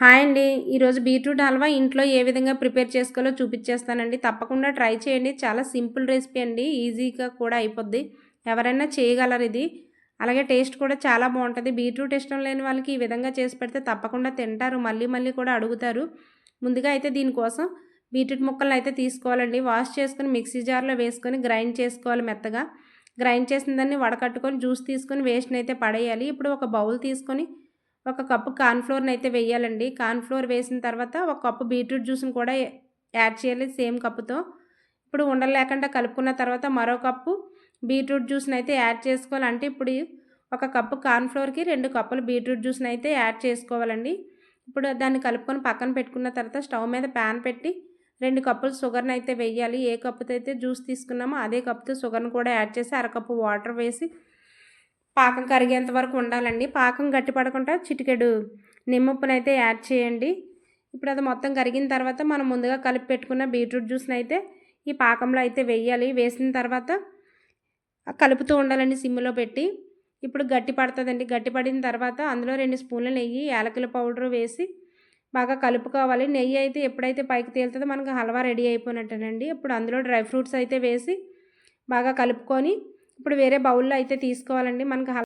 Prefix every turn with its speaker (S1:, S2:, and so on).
S1: Hi అండి. ఈరోజు beetroot halwa ఇంట్లో ఏ విధంగా ప్రిపేర్ చేసుకోవాలో చూపించేస్తానండి తప్పకుండా ట్రై చేయండి. చాలా సింపుల్ రెసిపీ అండి. ఈజీగా కూడా అయిపోద్ది. ఎవరైనా చేయగలరు ఇది. అలాగే టేస్ట్ కూడా చాలా బాగుంటుంది. బీట్రూట్ ఇష్టం లేని వాళ్ళకి ఈ విధంగా చేసి పెడితే తప్పకుండా తింటారు. మళ్ళీ మళ్ళీ కూడా అడుగుతారు. ముందుగా అయితే దీనికోసం బీట్రూట్ ముక్కలను అయితే తీసుకోవాలండి. వాష్ చేసుకుని మిక్సీ జార్లో వేసుకొని గ్రైండ్ చేసుకోవాలి మెత్తగా. గ్రైండ్ చేసిన దాన్ని వడకట్టుకొని జ్యూస్ తీసుకొని వేస్ట్ని అయితే పడేయాలి. ఇప్పుడు ఒక బౌల్ తీసుకొని ఒక కప్పు కార్న్ఫ్లోర్ని అయితే వేయాలండి. కార్న్ఫ్లోర్ వేసిన తర్వాత ఒక కప్పు బీట్రూట్ జ్యూస్ని కూడా యాడ్ చేయాలి సేమ్ కప్పుతో. ఇప్పుడు ఉండలు లేకుండా కలుపుకున్న తర్వాత మరో కప్పు బీట్రూట్ జ్యూస్ని అయితే యాడ్ చేసుకోవాలి. అంటే ఇప్పుడు ఒక కప్పు కార్న్ఫ్లోర్కి రెండు కప్పులు బీట్రూట్ జ్యూస్ని అయితే యాడ్ చేసుకోవాలండి. ఇప్పుడు దాన్ని కలుపుకొని పక్కన పెట్టుకున్న తర్వాత స్టవ్ మీద ప్యాన్ పెట్టి రెండు కప్పులు షుగర్ని అయితే వేయాలి. ఏ కప్పుతో అయితే జ్యూస్ తీసుకున్నామో అదే కప్పుతో షుగర్ని కూడా యాడ్ చేసి అరకప్పు వాటర్ వేసి పాకం కరిగేంత వరకు ఉండాలండి. పాకం గట్టి పడకుండా చిటికెడు నిమ్మప్పునైతే యాడ్ చేయండి. ఇప్పుడు అది మొత్తం కరిగిన తర్వాత మనం ముందుగా కలిపి పెట్టుకున్న బీట్రూట్ జ్యూస్ని అయితే ఈ పాకంలో అయితే వేయాలి. వేసిన తర్వాత కలుపుతూ ఉండాలండి సిమ్లో పెట్టి. ఇప్పుడు గట్టి పడుతుందండి. గట్టి పడిన తర్వాత అందులో రెండు స్పూన్ల నెయ్యి యాలకుల పౌడర్ వేసి బాగా కలుపుకోవాలి. నెయ్యి అయితే ఎప్పుడైతే పైకి తేలుతుందో మనకు హల్వా రెడీ అయిపోయినట్టేనండి. ఇప్పుడు అందులో డ్రై ఫ్రూట్స్ అయితే వేసి బాగా కలుపుకొని ఇప్పుడు వేరే బౌల్లో అయితే తీసుకోవాలండి. మనకు